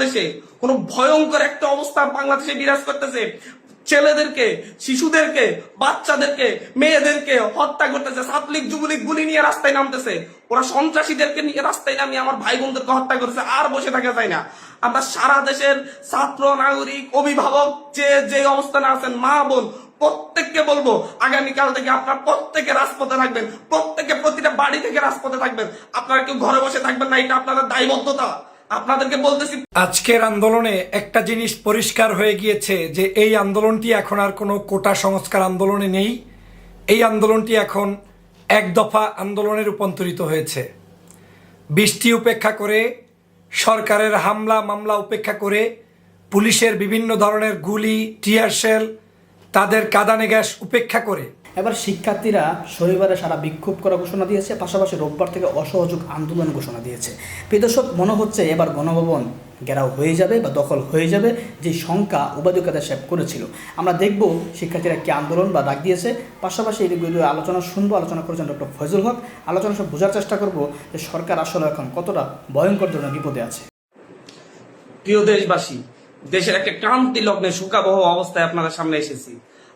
বাংলাদেশে কোন ভয়ঙ্কর একটা অবস্থা বাংলাদেশে বিরাজ করতেছে। ছেলেদেরকে, শিশুদেরকে, বাচ্চাদেরকে, মেয়েদেরকে হত্যা করতেছে। ছাত্রলীগ, যুবলীগ গুলি নিয়ে রাস্তায় নামতেছে। ওরা সন্ত্রাসীদেরকে নিয়ে রাস্তায় নামিয়ে আমার ভাই বোনদেরকে হত্যা করেছে। আর বসে থাকা যায় না। আমরা সারা দেশের ছাত্র, নাগরিক, অভিভাবক যে যে অবস্থানে আছেন, মা, বোন, প্রত্যেককে বলব, আগামীকাল থেকে আপনারা প্রত্যেকে রাজপথে থাকবেন। প্রত্যেকে প্রতিটা বাড়ি থেকে রাজপথে থাকবেন। আপনারা কেউ ঘরে বসে থাকবেন না, এটা আপনাদের দায়বদ্ধতা। আপনাদেরকে বলতেছি, আজকের আন্দোলনে একটা জিনিস পরিষ্কার হয়ে গিয়েছে যে এই আন্দোলনটি এখন আর কোনো কোটা সংস্কার আন্দোলনে নেই। এই আন্দোলনটি এখন এক দফা আন্দোলনে রূপান্তরিত হয়েছে। বৃষ্টি উপেক্ষা করে, সরকারের হামলা মামলা উপেক্ষা করে, পুলিশের বিভিন্ন ধরনের গুলি, টিয়ার শেল, তাদের কাদানে গ্যাস উপেক্ষা করে এবার শিক্ষার্থীরা শনিবারে সারা বিক্ষোভ করা ঘোষণা দিয়েছে, পাশাপাশি রোববার থেকে অসহযোগ আন্দোলন ঘোষণা দিয়েছে। প্রিয়দর্শক, মনে হচ্ছে এবার গণভবন ঘেরাও হয়ে যাবে বা দখল হয়ে যাবে, যে শঙ্কা উবায়দুল কাদের করেছিল। আমরা দেখব শিক্ষার্থীরা কি আন্দোলন বা ডাক দিয়েছে। পাশাপাশি বিষয়ে আলোচনা শুনব, আলোচনা করেছেন ডক্টর ফয়জুল হক। আলোচনা সব বোঝার চেষ্টা করব যে সরকার আসলে এখন কতটা ভয়ঙ্কর ধরনের বিপদে আছে। প্রিয় দেশবাসী, দেশের একটা ক্রান্তি লগ্নে শোকাবহ অবস্থায় আপনাদের সামনে এসেছি।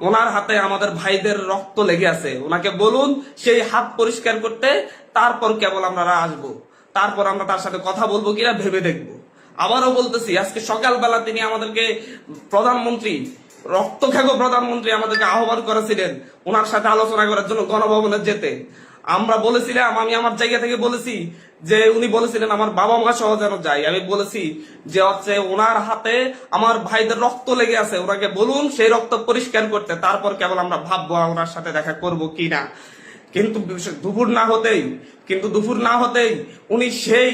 ওনার হাতে আমাদের ভাইদের রক্ত লেগে আছে। ওনাকে বলুন, সেই হাত পরিষ্কার করতে তারপর কেবল আমরা আসব। তারপর আমরা তার সাথে কথা বলব কিনা ভেবে দেখব। আবারও বলতেছি, আজকে সকালবেলা তিনি আমাদেরকে প্রধানমন্ত্রী রক্তখ্যাগ প্রধানমন্ত্রী আমাদেরকে আহ্বান করেছিলেন, ওনার সাথে আলোচনা করার জন্য গণভবনে যেতে। আমরা বলেছিলাম, আমি আমার জায়গা থেকে বলেছি যে উনি বলেছিলেন, আমার বাবা মা সহ যেন যাই আমি বলেছি যে হচ্ছে ওনার হাতে আমার ভাইদের রক্ত লেগে আছে। ওনাকে বলুন সেই রক্ত পরিষ্কার করতে, তারপর কেবল আমরা ভাববো ওনার সাথে দেখা করব কি না কিন্তু দুপুর না হতেই, কিন্তু দুপুর না হতেই উনি সেই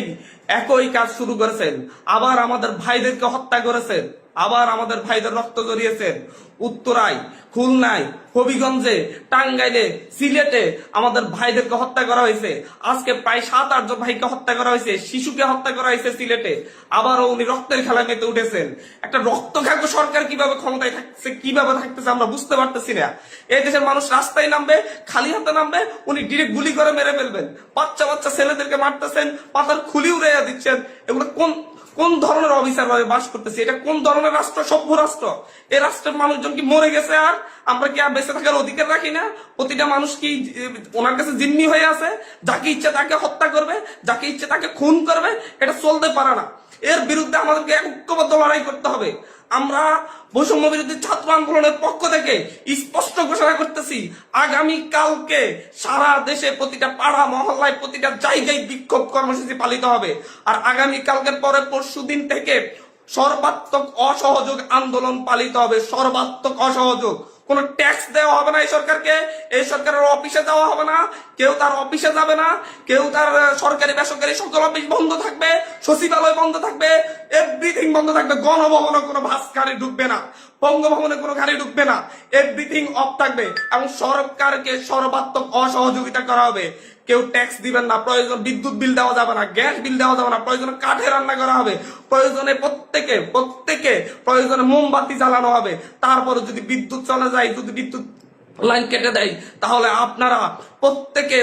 একই কাজ শুরু করেছেন। আবার আমাদের ভাইদেরকে হত্যা করেছেন। আবার আমাদের ভাইদের রক্ত জড়িয়েছেন উত্তরায়, খুলনায়, হবিগঞ্জে, টাঙ্গাইলে, সিলেটে আমাদের ভাইদেরকে হত্যা করা হয়েছে। আজকে প্রায় সাত আটজন ভাইকে হত্যা করা হয়েছে, শিশুকে হত্যা করা হয়েছে সিলেটে। আবারও উনি রক্তের খেলায় মেতে উঠেছেন। একটা রক্ত খাদ্য সরকার কীভাবে ক্ষমতায় থাকছে, কীভাবে থাকতেছে আমরা বুঝতে পারতেছি না। এই দেশের মানুষ রাস্তায় নামবে, খালি হাতে নামবে, উনি ডিরেক্ট গুলি করে মেরে ফেলবেন। বাচ্চা বাচ্চা ছেলেদেরকে মারতেছেন, পাতার খুলি উড়াইয়া দিচ্ছেন। এগুলো কোন কোন ধরনের অফিসার ভাবে বাস করতেছে? এটা কোন ধরনের রাষ্ট্র? সভ্য রাষ্ট্র? এই রাষ্ট্রের মানুষজন কি মরে গেছে আর আমরা কি আর বেঁচে থাকার অধিকার রাখি না? প্রতিটা মানুষ কি ওনার কাছে জিম্মি হয়ে আছে? যাকে ইচ্ছে তাকে হত্যা করবে, যাকে ইচ্ছে তাকে খুন করবে, এটা চলতে পারে না। এর বিরুদ্ধে আমাদেরকে ঐক্যবদ্ধ লড়াই করতে হবে। আমরা বৈষম্য বিরোধী ছাত্র আন্দোলনের পক্ষ থেকে স্পষ্ট ঘোষণা করতেছি আগামী কালকে সারা দেশে প্রতিটা পাড়া, মহল্লায় প্রতিটা জায়গায় বিক্ষোভ কর্মসূচি পালিত হবে। আর আগামী কালকের পরে পরশু দিন থেকে সর্বাত্মক অসহযোগ আন্দোলন পালিত হবে, সর্বাত্মক অসহযোগ। কোন ট্যাক্স দেওয়া হবে না এই সরকারকে, এই সরকারের অফিসে যাওয়া হবে না, কেউ তার অফিসে যাবে না, কেউ তার সরকারি, বেসরকারি সকল অফিস বন্ধ থাকবে, সচিবালয় বন্ধ থাকবে এভরিথিং বন্ধ থাকবে, গণভবনে কোনো ভাস্কারে ঢুকবে না। বঙ্গভবনে কোনো গাড়ি ঢুকবে না। এভরিথিং অফ থাকবে এবং সরকারকে সর্বাত্মক অসহযোগিতা করা হবে। কেউ ট্যাক্স দিবেন না, প্রয়োজন বিদ্যুৎ বিল দেওয়া যাবে না গ্যাস বিল দেওয়া যাবে না, প্রয়োজনে কাঠে রান্না করা হবে, প্রয়োজনে প্রত্যেকে প্রত্যেকে প্রয়োজনে মোমবাতি জ্বালানো হবে। তারপরে যদি বিদ্যুৎ চলে যায়, যদি বিদ্যুৎ লাইন কেটে দেয়, তাহলে আপনারা প্রত্যেকে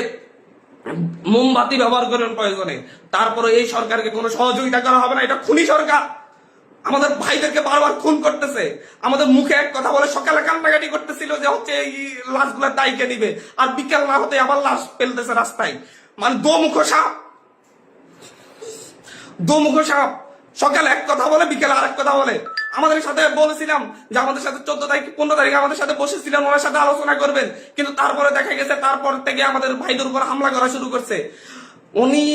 মোমবাতি ব্যবহার করেন প্রয়োজনে। তারপরে এই সরকারকে কোনো সহযোগিতা করা হবে না, এটা খুনি সরকার। আমাদের ভাইদেরকে বারবার খুন করতেছে। আমাদের মুখে এক কথা বলে সকালে কান্নাকাটি করতেছিল যে হচ্ছে এই লাশগুলো দায়কে নিবে আর বিকেল না হতে আবার লাশ ফেলতেছে রাস্তায়। মানে দোমুখ সাপ দোমুখ সাপ সকালে এক কথা বলে, বিকেলে আরেক কথা বলে। আমাদের সাথে বলেছিলাম যে আমাদের সাথে চোদ্দ তারিখ, পনেরো তারিখ আমাদের সাথে বসেছিলেন, ওনার সাথে আলোচনা করবেন। কিন্তু তারপরে দেখা গেছে, তারপর থেকে আমাদের ভাইদের উপর হামলা করা শুরু করছে। উনি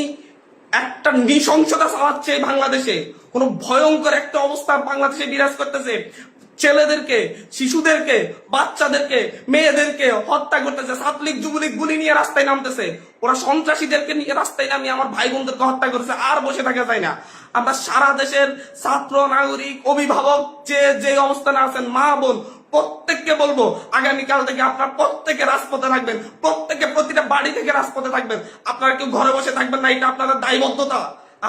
একটা নৃশংসতা চালাচ্ছে বাংলাদেশে। কোন ভয়ঙ্কর একটা অবস্থা বাংলাদেশে বিরাজ করতেছে। ছেলেদেরকে, শিশুদেরকে, বাচ্চাদেরকে, মেয়েদেরকে হত্যা করতেছে। ছাত্রলীগ, যুবলীগ গুলি নিয়ে রাস্তায় নামতেছে। ওরা সন্ত্রাসীদেরকে নিয়ে রাস্তায় নামিয়ে আমার ভাই বোনদেরকে হত্যা করেছে। আর বসে থাকা যায় না। আমরা সারা দেশের ছাত্র, নাগরিক, অভিভাবক যে যে অবস্থানে আছেন, মা, বোন প্রত্যেককে বলব, আগামীকাল থেকে আপনার প্রত্যেকে রাজপথে থাকবেন, প্রত্যেকে প্রতিটা বাড়ি থেকে রাজপথে থাকবেন। আপনারা কেউ ঘরে বসে থাকবেন না, এটা আপনাদের দায়বদ্ধতা।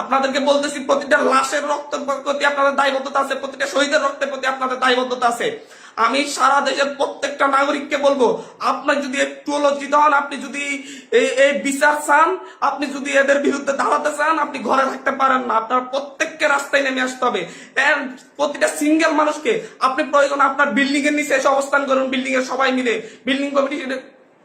আপনাদেরকে বলতেছি, প্রতিটা লাশের রক্তের প্রতি আপনাদের দায়বদ্ধতা আছে, প্রতিটা শহীদের রক্তের প্রতি আপনাদের দায়বদ্ধতা আছে। আমি সারা দেশের প্রত্যেকটা নাগরিককে বলব, আপনার যদি একটু লজ্জিত হন, আপনি যদি এই- বিচার চান, আপনি যদি এদের বিরুদ্ধে দাঁড়াতে চান, আপনি ঘরে থাকতে পারেন না। আপনার প্রত্যেককে রাস্তায় নেমে আসতে হবে। প্রতিটা সিঙ্গেল মানুষকে আপনি প্রয়োজন আপনার বিল্ডিং এর নিচে এসে অবস্থান করুন বিল্ডিং এর সবাই মিলে। বিল্ডিং কমিটি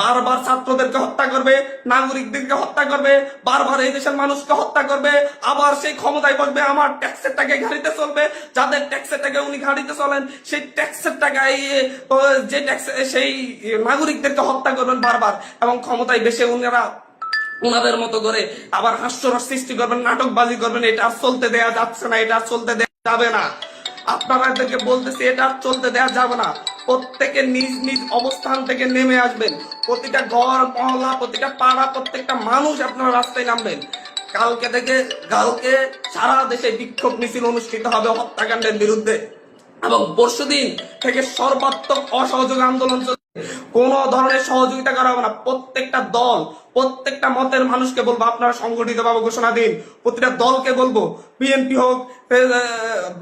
বারবার ছাত্রদেরকে হত্যা করবে, নাগরিকদেরকে হত্যা করবে, বারবার এই দেশের মানুষকে হত্যা করবে, আবার সেই ক্ষমতায় বসবে, আমার ট্যাক্সের টাকায় গাড়িতে চলবে, যাদের ট্যাক্সের টাকায় উনি গাড়িতে চলেন, সেই ট্যাক্সের টাকায় যে ট্যাক্স, সেই নাগরিকদেরকে হত্যা করবেন বারবার, এবং ক্ষমতায় বেশে উনারা ওনাদের মতো করে আবার হাস্যরস সৃষ্টি করবেন, নাটকবাজি করবেন, এটা আর চলতে দেয়া যাচ্ছে না, এটা চলতে দেয়া যাবে না। আপনারা এদেরকে বলতেছি, এটা চলতে দেয়া যাবে না। প্রত্যেকে নিজ নিজ অবস্থান থেকে নেমে আসবেন। প্রতিটা ঘর মহল্লা প্রতিটা পাড়া, প্রত্যেকটা মানুষ আপনার রাস্তায় নামবেন। কালকে থেকে, কালকে সারা দেশে বিক্ষোভ মিছিল অনুষ্ঠিত হবে হত্যাকাণ্ডের বিরুদ্ধে। এবং পরশুদিন থেকে সর্বাত্মক অসহযোগ আন্দোলন কোন ধরনের সহযোগিতা করা হবে না। প্রত্যেকটা দল, প্রত্যেকটা মতের মানুষকে বলব, আপনারা সংগঠিত ভাবে ঘোষণা দিন। প্রতিটা দলকে বলব, বিএনপি হোক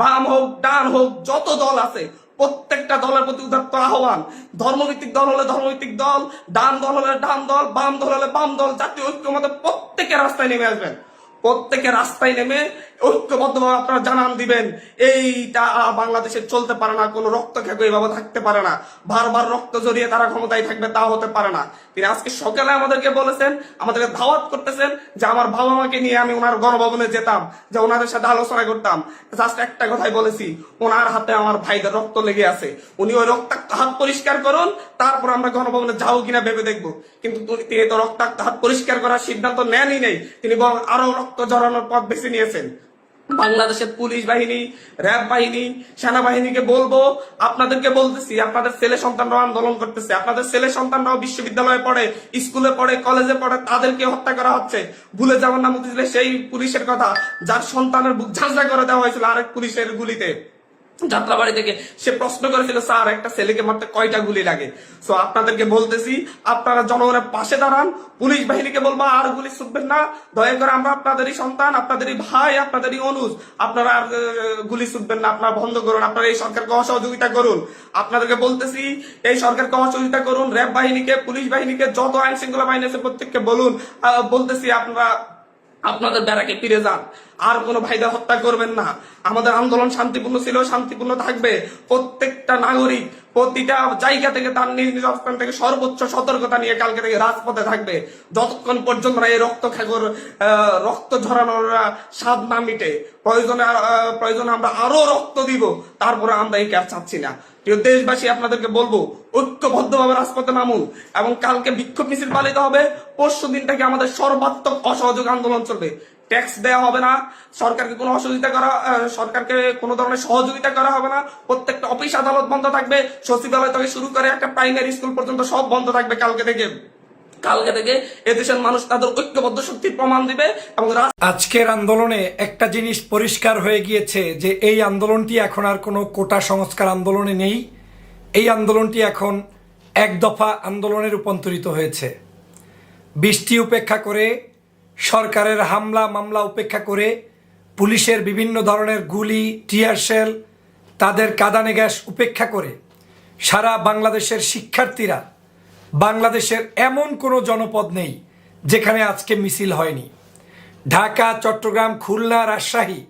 বাম হোক, ডান হোক, যত দল আছে প্রত্যেকটা দলের প্রতি উদাত্ত আহ্বান। ধর্মভিত্তিক দল হলে ধর্মভিত্তিক দল, ডান দল হলে ডান দল, বাম দল হলে বাম দল, জাতীয় ঐক্য মতে প্রত্যেকের রাস্তায় নেমে আসবেন। প্রত্যেকের রাস্তায় নেমে ঐক্যবদ্ধভাবে আপনারা জানান দিবেন, এইটা বাংলাদেশে চলতে পারে না, কোনো রক্ত খেকো এইভাবে থাকতে পারে না। বারবার রক্ত জড়িয়ে তারা ক্ষমতায় থাকবে, তা হতে পারে না। তিনি আজকে সকালে আমাদেরকে বলেছেন, আমাদেরকে দাওয়াত করতেছেন যে আমার বাবা মাকে নিয়ে আমি ওনার গণভবনে যেতাম, যে ওনাদের সাথে আলোচনা করতাম। জাস্ট একটা কথাই বলেছি, ওনার হাতে আমার ভাইদের রক্ত লেগে আছে। উনি ওই রক্তাক্ত হাত পরিষ্কার করুন, তারপর আমরা গণভবনে যাও কিনা ভেবে দেখব। কিন্তু তিনি তো রক্তাক্ত হাত পরিষ্কার করার সিদ্ধান্ত নেনই নেই। তিনি বরং আরও রক্ত জড়ানোর পথ বেছে নিয়েছেন। বাংলাদেশের পুলিশ বাহিনী, র্যাব বাহিনী, সেনাবাহিনীকে বলব, আপনাদেরকে বলতেছি, আপনাদের ছেলে সন্তানরাও আন্দোলন করতেছে, আপনাদের ছেলে সন্তানরাও বিশ্ববিদ্যালয়ে পড়ে, স্কুলে পড়ে, কলেজে পড়ে, তাদেরকে হত্যা করা হচ্ছে। ভুলে যাওয়ার নাম সেই পুলিশের কথা, যার সন্তানের বুক ঝাঁঝা করে দেওয়া হয়েছিল আরেক পুলিশের গুলিতে। যাত্রাবাড়ি থেকে সে প্রশ্ন করেছিল, স্যার, একটা ছেলেকে মারতে কয়টা গুলি লাগে? সো আপনাদেরকে বলতেছি, আপনারা জনগণের পাশে দাঁড়ান, পুলিশ বাহিনীকে বলব, আর গুলি ছুটবেন না। দয়া করে আমরা আপনাদেরই সন্তান, আপনাদেরই ভাই, আপনাদেরই অনুজ, আপনারা আর গুলি ছুটবেন না, আপনারা বন্ধ করুন, আপনারা এই সরকারকে অসহযোগিতা করুন। আপনাদেরকে বলতেছি, এই সরকারকে অসহযোগিতা করুন, র্যাব বাহিনীকে, পুলিশ বাহিনীকে, যত আইন শৃঙ্খলা বাহিনী আছে প্রত্যেককে বলুন। বলতেছি, আপনারা আপনাদের ব্যারাকে ফিরে যান। আর কোনো ভাইদের হত্যা করবেন না। আমাদের আন্দোলন শান্তিপূর্ণ ছিল, শান্তিপূর্ণ থাকবে। প্রত্যেকটা নাগরিক প্রতিটা জায়গা থেকে তার নিজ নিজ অবস্থান থেকে সর্বোচ্চ সতর্কতা নিয়ে কালকে থেকে রাজপথে থাকবে। যতক্ষণ পর্যন্ত এই রক্ত খাগর রক্ত ঝরানোর স্বাদ না মিটে, প্রয়োজনে প্রয়োজনে আমরা আরও রক্ত দিব, তারপরে আমরা এই ক্যাপ চাচ্ছি না। প্রিয় দেশবাসী, আপনাদেরকে বলব, ঐক্যবদ্ধভাবে রাজপথে নামুন এবং কালকে বিক্ষোভ মিছিল পালিত হবে। পরশু দিন থেকে আমাদের সর্বাত্মক অসহযোগ আন্দোলন চলবে। ট্যাক্স দেওয়া হবে না, সরকারকে কোনো অসহযোগিতা করা সরকারকে কোনো ধরনের সহযোগিতা করা হবে না। প্রত্যেকটা অফিস, আদালত বন্ধ থাকবে। সচিবালয় থেকে শুরু করে একটা প্রাইমারি স্কুল পর্যন্ত সব বন্ধ থাকবে কালকে থেকে। কালকে থেকে এদেশের মানুষ তাদের ঐক্যবদ্ধ শক্তির প্রমাণ দিবে এবং আজকের আন্দোলনে একটা জিনিস পরিষ্কার হয়ে গিয়েছে যে এই আন্দোলনটি এখন আর কোনো কোটা সংস্কার আন্দোলনে নেই। এই আন্দোলনটি এখন এক দফা আন্দোলনে রূপান্তরিত হয়েছে। বৃষ্টি উপেক্ষা করে, সরকারের হামলা মামলা উপেক্ষা করে, পুলিশের বিভিন্ন ধরনের গুলি, টিয়ার শেল, তাদের কাদানে গ্যাস উপেক্ষা করে সারা বাংলাদেশের শিক্ষার্থীরা বাংলাদেশের এমন কোনো জনপদ নেই যেখানে আজকে মিছিল হয়নি। ঢাকা, চট্টগ্রাম, খুলনা, রাজশাহী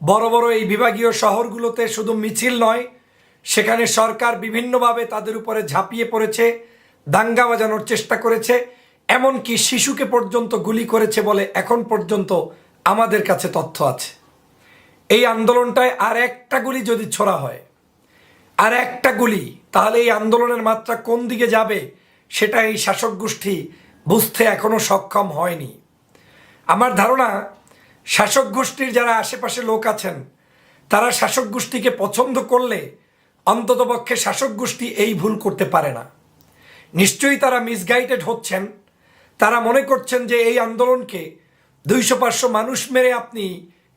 বড় বড় এই বিভাগীয় শহরগুলোতে শুধু মিছিল নয়, সেখানে সরকার বিভিন্নভাবে তাদের উপরে ঝাঁপিয়ে পড়েছে, দাঙ্গা বাজানোর চেষ্টা করেছে, এমনকি শিশুকে পর্যন্ত গুলি করেছে বলে এখন পর্যন্ত আমাদের কাছে তথ্য আছে। এই আন্দোলনটায় আর একটা গুলি যদি ছোড়া হয়, আর একটা গুলি, তাহলে এই আন্দোলনের মাত্রা কোন দিকে যাবে সেটা এই শাসক গোষ্ঠী বুঝতে এখনও সক্ষম হয়নি। আমার ধারণা, শাসক গোষ্ঠীর যারা আশেপাশে লোক আছেন, তারা শাসক গোষ্ঠীকে পছন্দ করলে অন্ততপক্ষে শাসক গোষ্ঠী এই ভুল করতে পারে না। নিশ্চয়ই তারা মিসগাইডেড হচ্ছেন। তারা মনে করছেন যে এই আন্দোলনকে দুইশো পাঁচশো মানুষ মেরে আপনি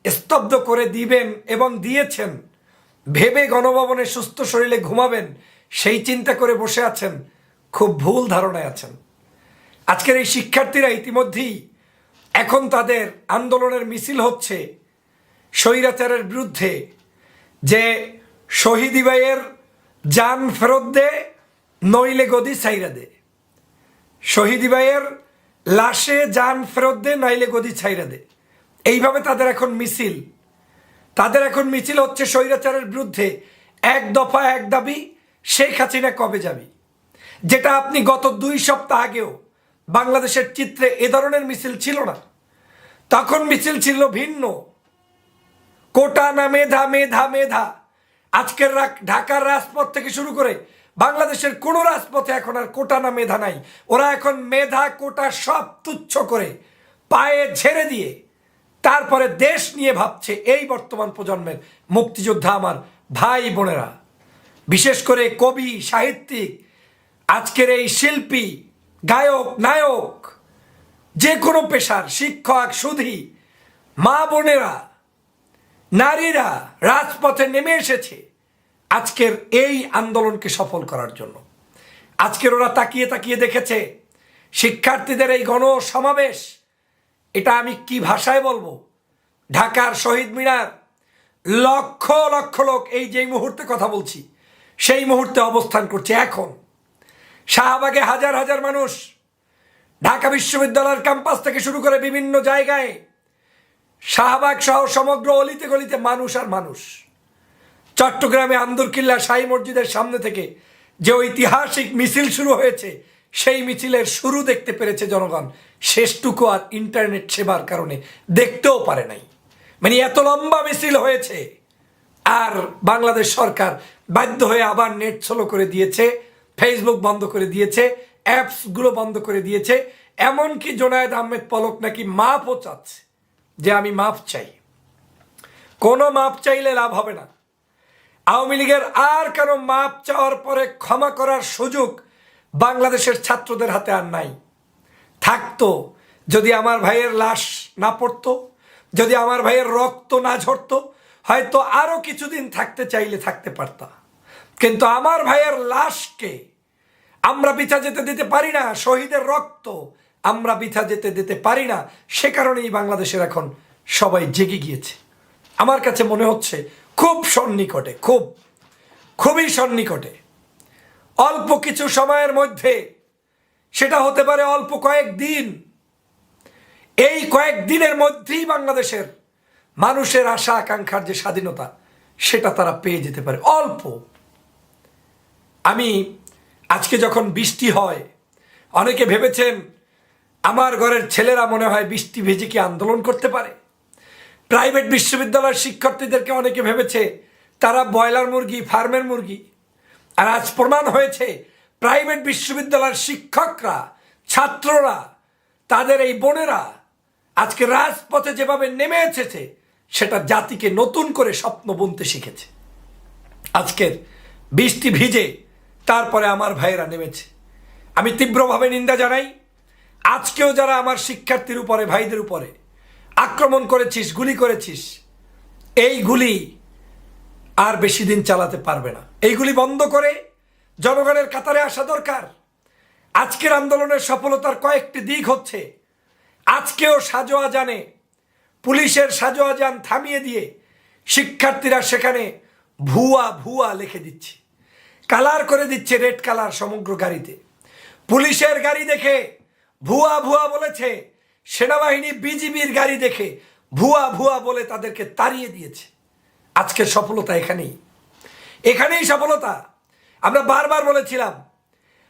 স্তব্ধ করে দিবেন এবং দিয়েছেন। ভেবে গণভবনে সুস্থ শরীরে ঘুমাবেন, সেই চিন্তা করে বসে আছেন খুব ভুল ধারণায় আছেন। আজকের এই শিক্ষার্থীরা ইতিমধ্যেই এখন তাদের আন্দোলনের মিছিল হচ্ছে স্বৈরাচারের বিরুদ্ধে যে শহীদ ভাইয়ের যান ফেরত দে, নইলে গদি ছাইরা দে। শহীদ ভাইয়ের লাশে যান ফেরত দে, নইলে গদি ছাইরা দে। এইভাবে তাদের এখন মিছিল। তাদের এখন মিছিল হচ্ছে স্বৈরাচারের বিরুদ্ধে। এক দফা এক দাবি, শেখ হাসিনা কবে যাবি? যেটা আপনি গত দুই সপ্তাহ আগেও বাংলাদেশের চিত্রে এ ধরনের মিছিল ছিল না। তখন মিছিল ছিল ভিন্ন। কোটা না মেধা মেধা মেধা। আজকের ঢাকার রাজপথ থেকে শুরু করে বাংলাদেশের কোনো রাজপথে এখন আর কোটা না মেধা নাই। ওরা এখন মেধা, কোটা সব তুচ্ছ করে পায়ে ঝেড়ে দিয়ে তারপরে দেশ নিয়ে ভাবছে এই বর্তমান প্রজন্মের মুক্তিযোদ্ধা আমার ভাই বোনেরা। বিশেষ করে কবি, সাহিত্যিক আজকের এই শিল্পী, গায়ক, নায়ক, যে কোনো পেশার শিক্ষক, সুধী, মা বোনেরা, নারীরা রাজপথে নেমে এসেছে আজকের এই আন্দোলনকে সফল করার জন্য। আজকের ওরা তাকিয়ে তাকিয়ে দেখেছে, শিক্ষার্থীদের এই গণ সমাবেশ এটা আমি কি ভাষায় বলব? ঢাকার শহীদ মিনার, লক্ষ লক্ষ লোক এই যেই মুহূর্তে কথা বলছি, সেই মুহূর্তে অবস্থান করছে এখন। শাহবাগে হাজার হাজার মানুষ ঢাকা বিশ্ববিদ্যালয়ের ক্যাম্পাস থেকে শুরু করে বিভিন্ন জায়গায় শাহবাগ সহ সমগ্র অলিতে গলিতে মানুষ আর মানুষ। চট্টগ্রামে আন্দরকিল্লা শাহী মসজিদের সামনে থেকে যে ঐতিহাসিক মিছিল শুরু হয়েছে, সেই মিছিলের শুরু দেখতে পেরেছে জনগণ। শেষটুকু আর ইন্টারনেট সেবার কারণে দেখতেও পারে নাই। মানে এত লম্বা মিছিল হয়েছে, আর বাংলাদেশ সরকার বাধ্য হয়ে আবার নেট স্লো করে দিয়েছে। ফেসবুক বন্ধ করে দিয়েছে অ্যাপসগুলো বন্ধ করে দিয়েছে, এমনকি জোনায়েদ আহমেদ পলক নাকি মাপও চাচ্ছে যে আমি মাপ চাই। কোনো মাপ চাইলে লাভ হবে না। আওয়ামী লীগের আর কেন মাপ চাওয়ার পরে ক্ষমা করার সুযোগ বাংলাদেশের ছাত্রদের হাতে আর নাই? থাকতো, যদি আমার ভাইয়ের লাশ না পড়তো, যদি আমার ভাইয়ের রক্ত না ঝরতো, হয়তো আরও কিছুদিন থাকতে চাইলে থাকতে পারতাম কিন্তু আমার ভাইয়ের লাশকে আমরা বিছা যেতে দিতে পারি না, শহীদের রক্ত আমরা বিছা যেতে দিতে পারি না, সে কারণেই বাংলাদেশের এখন সবাই জেগে গিয়েছে। আমার কাছে মনে হচ্ছে খুব সন্নিকটে, খুব, খুবই সন্নিকটে। অল্প কিছু সময়ের মধ্যে, সেটা হতে পারে অল্প কয়েক দিন, এই কয়েক দিনের মধ্যেই বাংলাদেশের মানুষের আশা আকাঙ্ক্ষার যে স্বাধীনতা, সেটা তারা পেয়ে যেতে পারে। অল্প আমি আজকে যখন বৃষ্টি হয়, অনেকে ভেবেছেন আমার ঘরের ছেলেরা মনে হয় বৃষ্টি ভেজে কি আন্দোলন করতে পারে। প্রাইভেট বিশ্ববিদ্যালয়ের শিক্ষার্থীদেরকে অনেকে ভেবেছে তারা ব্রয়লার মুরগি, ফার্মের মুরগি। আর আজ প্রমাণ হয়েছে, প্রাইভেট বিশ্ববিদ্যালয়ের শিক্ষকরা, ছাত্ররা, তাদের এই বোনেরা আজকে রাজপথে যেভাবে নেমে এসেছে, সেটা জাতিকে নতুন করে স্বপ্ন বুনতে শিখেছে। আজকের বৃষ্টি ভিজে তারপরে আমার ভাইয়েরা নেমেছে। আমি তীব্রভাবে নিন্দা জানাই। আজকেও যারা আমার শিক্ষার্থীর উপরে, ভাইদের উপরে আক্রমণ করেছিস, গুলি করেছিস, এই গুলি আর বেশি দিন চালাতে পারবে না। এইগুলি বন্ধ করে জনগণের কাতারে আসা দরকার। আজকের আন্দোলনের সফলতার কয়েকটি দিক হচ্ছে, আজকেও সাজোয়া জানে পুলিশের সাজোয়া যান থামিয়ে দিয়ে শিক্ষার্থীরা সেখানে ভুয়া ভুয়া লিখে দিচ্ছে। কালার করে দিচ্ছে রেড কালার সমগ্র গাড়িতে। পুলিশের গাড়ি দেখে, ভুয়া ভুয়া বলেছে, সেনাবাহিনী বিজিবির গাড়ি দেখে, ভুয়া ভুয়া বলে তাদেরকে তাড়িয়ে দিয়েছে। আজকের সফলতা এখানেই। এখানেই সফলতা। আমরা বারবার বলেছিলাম,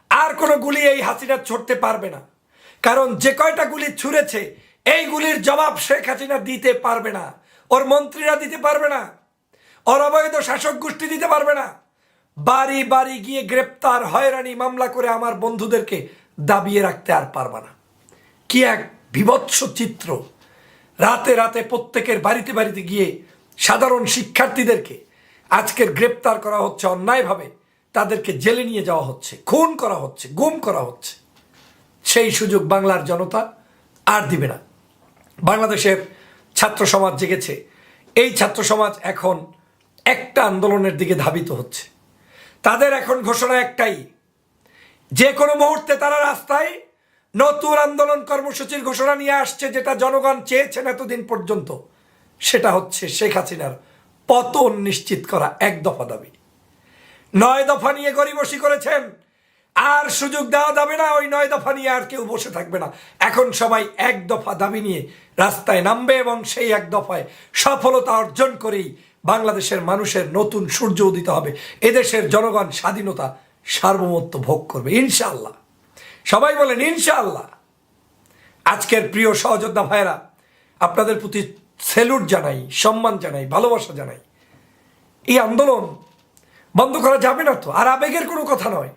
আর কোনো গুলি এই হাসিনা ছড়তে পারবে না। কারণ যে কয়টা গুলি ছুঁড়েছে, এই গুলির জবাব শেখ হাসিনা দিতে পারবে না। ওর মন্ত্রীরা দিতে পারবে না। ওর অবৈধ শাসক গোষ্ঠী দিতে পারবে না। বাড়ি বাড়ি গিয়ে গ্রেপ্তার, হয়রানি, মামলা করে আমার বন্ধুদেরকে দাবিয়ে রাখতে আর পারবে না। কি এক বিভৎস চিত্র। রাতে রাতে প্রত্যেকের বাড়িতে বাড়িতে গিয়ে সাধারণ শিক্ষার্থীদেরকে আজকের গ্রেপ্তার করা হচ্ছে, অন্যায়ভাবে তাদেরকে জেলে নিয়ে যাওয়া হচ্ছে, খুন করা হচ্ছে, গুম করা হচ্ছে। সেই সুযোগ বাংলার জনতা আর দিবে না। বাংলাদেশের ছাত্র সমাজ জেগেছে। এই ছাত্র সমাজ এখন একটা আন্দোলনের দিকে ধাবিত হচ্ছে। তাদের এখন ঘোষণা একটাই। যে কোনো মুহূর্তে তারা রাস্তায় নতুন আন্দোলন কর্মসূচির ঘোষণা নিয়ে আসছে যেটা জনগণ চেয়েছেন এতদিন পর্যন্ত। সেটা হচ্ছে শেখ হাসিনার পতন নিশ্চিত করা এক দফা দাবি। নয় দফা নিয়ে গরিবসী করেছেন, আর সুযোগ দেওয়া যাবে না, ওই নয় দফা নিয়ে আর কেউ বসে থাকবে না। এখন সবাই এক দফা দাবি নিয়ে রাস্তায় নামবে এবং সেই এক দফায় সফলতা অর্জন করেই বাংলাদেশের মানুষের নতুন সূর্য উদিত হবে। এদেশের জনগণ স্বাধীনতা সার্বভৌমত্ব ভোগ করবে। ইনশাআল্লাহ। সবাই বলেন, ইনশাআল্লাহ। আজকের প্রিয় সহযোদ্ধা ভাইরা আপনাদের প্রতি সেলুট জানাই, সম্মান জানাই, ভালোবাসা জানাই। এই আন্দোলন বন্ধ করা যাবে না তো? আর আবেগের কোনো কথা নয়।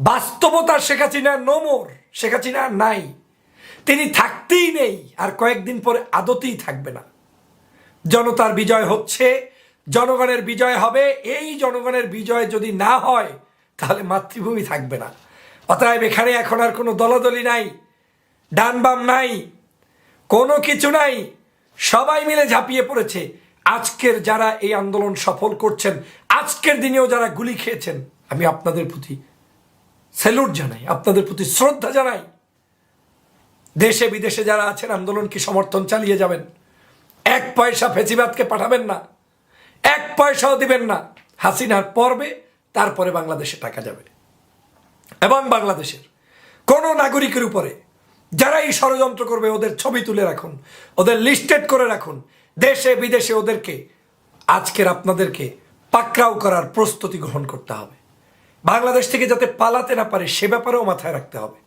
বাস্তবতা শেখ হাসিনা নোমর শেখ হাসিনা নাই। তিনি থাকতেই নেই, আর কয়েকদিন পরে আদতেই থাকবে না। জনতার বিজয় হচ্ছে জনগণের বিজয় হবে। এই জনগণের বিজয় যদি না হয়, তাহলে মাতৃভূমি থাকবে না। অতএব এখানে এখন আর কোনো দলাদলি নাই, ডান বাম নাই, কোনো কিছু নাই। সবাই মিলে ঝাঁপিয়ে পড়েছে। আজকের যারা এই আন্দোলন সফল করছেন, আজকের দিনেও যারা গুলি খেয়েছেন, আমি আপনাদের প্রতি স্যালুট জানাই, আপনাদের প্রতি শ্রদ্ধা জানাই। দেশে বিদেশে যারা আছেন আন্দোলনকে সমর্থন চালিয়ে যাবেন? এক পয়সা ফেসিবাদকে পাঠাবেন না। এক পয়সাও দিবেন না। হাসিনার পর্বে, তারপরে বাংলাদেশে টাকা যাবে। এবং বাংলাদেশের কোনো নাগরিকের উপরে যারা এই ষড়যন্ত্র করবে, ওদের ছবি তুলে রাখুন, ওদের লিস্টেড করে রাখুন। দেশে, বিদেশে ওদেরকে, আজকের আপনাদেরকে পাকড়াও করার প্রস্তুতি গ্রহণ করতে হবে। বাংলাদেশ থেকে যাতে পালাতে না পারে, সে ব্যাপারেও মাথায় রাখতে হবে।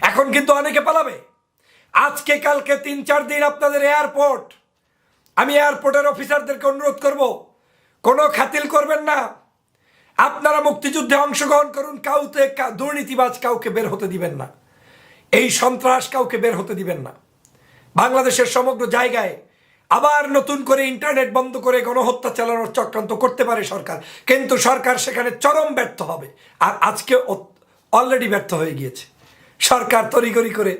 এখন কিন্তু অনেকে পালাবে। আজকে, কালকে তিন চার দিন আপনাদের এয়ারপোর্ট আমি এয়ারপোর্টের অফিসারদেরকে অনুরোধ করব কোনো খাতিল করবেন না। আপনারা মুক্তিযুদ্ধে অংশগ্রহণ করুন কাউতে দুর্নীতিবাজ কাউকে বের হতে দিবেন না। এই সন্ত্রাস কাউকে বের হতে দিবেন না। বাংলাদেশের সমগ্র জায়গায় আবার নতুন করে ইন্টারনেট বন্ধ করে গণহত্যা চালানোর চক্রান্ত করতে পারে সরকার। কিন্তু সরকার সেখানে চরম ব্যর্থ হবে। আর আজকে অলরেডি ব্যর্থ হয়ে গিয়েছে। সরকার তড়িগড়ি করে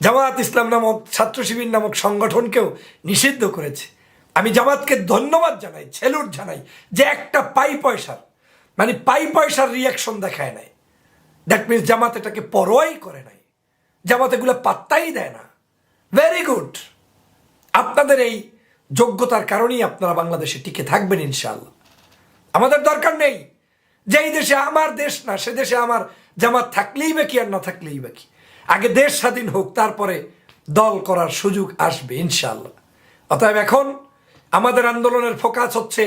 জামায়াত ইসলাম নামক ছাত্র শিবির নামক সংগঠনকেও নিষিদ্ধ করেছে। আমি জামাতকে ধন্যবাদ জানাই ছেলুট জানাই যে একটা পাই পয়সার মানে পাই পয়সার রিয়াকশন দেখায় নাই। দ্যাট মিনস জামাত এটাকে পরোয়াই করে নাই। জামাত এগুলো পাত্তাই দেয় না। ভেরি গুড আপনাদের এই যোগ্যতার কারণেই আপনারা বাংলাদেশে টিকে থাকবেন ইনশাআল্লাহ। আমাদের দরকার নেই যেই দেশে আমার দেশ না, সে দেশে আমার জামাত থাকলেই বা কি আর না থাকলেই বা কি। আগে দেশ স্বাধীন হোক, তারপরে দল করার সুযোগ আসবে ইনশাল্লাহ অতএব এখন আমাদের আন্দোলনের ফোকাস হচ্ছে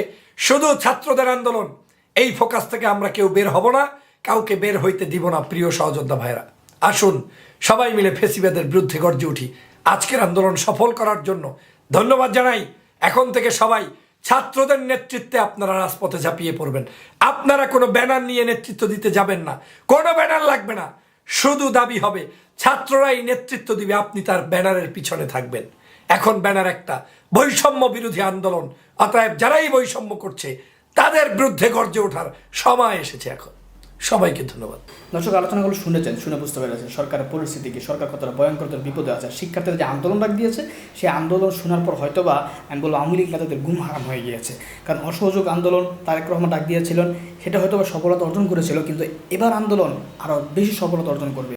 শুধু ছাত্রদের আন্দোলন। এই ফোকাস থেকে আমরা কেউ বের হব না, কাউকে বের হইতে দিব না, প্রিয় সহযোদ্ধা ভাইরা আসুন, সবাই মিলে ফেসিবাদের বিরুদ্ধে গর্জে উঠি। আজকের আন্দোলন সফল করার জন্য ধন্যবাদ জানাই। এখন থেকে সবাই ছাত্রদের নেতৃত্বে আপনারা রাজপথে ঝাঁপিয়ে পড়বেন। আপনারা কোনো ব্যানার নিয়ে নেতৃত্ব দিতে যাবেন না। কোনো ব্যানার লাগবে না। শুধু দাবি হবে, ছাত্ররাই নেতৃত্ব দিবে, আপনি তার ব্যানারের পিছনে থাকবেন। এখন ব্যানার একটা বৈষম্য বিরোধী আন্দোলন। অতএব যারাই বৈষম্য করছে, তাদের বিরুদ্ধে গর্জে ওঠার সময় এসেছে এখন। সবাইকে ধন্যবাদ। দর্শক, আলোচনাগুলো শুনেছেন, শুনে বুঝতে পেরেছেন। সরকারের পরিস্থিতি কি? সরকার কতটা ভয়ঙ্কর বিপদে আছে? শিক্ষার্থীরা যে আন্দোলন ডাক দিয়েছে, সেই আন্দোলন শোনার পর হয়তোবা, আমি বলব, আওয়ামী লীগ নেতাদের ঘুম হারাম হয়ে গিয়েছে। কারণ অসহযোগ আন্দোলন তারেক রহমান ডাক দিয়েছিলেন, সেটা হয়তোবা সফলতা অর্জন করেছিল, কিন্তু এবার আন্দোলন আরও বেশি সফলতা অর্জন করবে।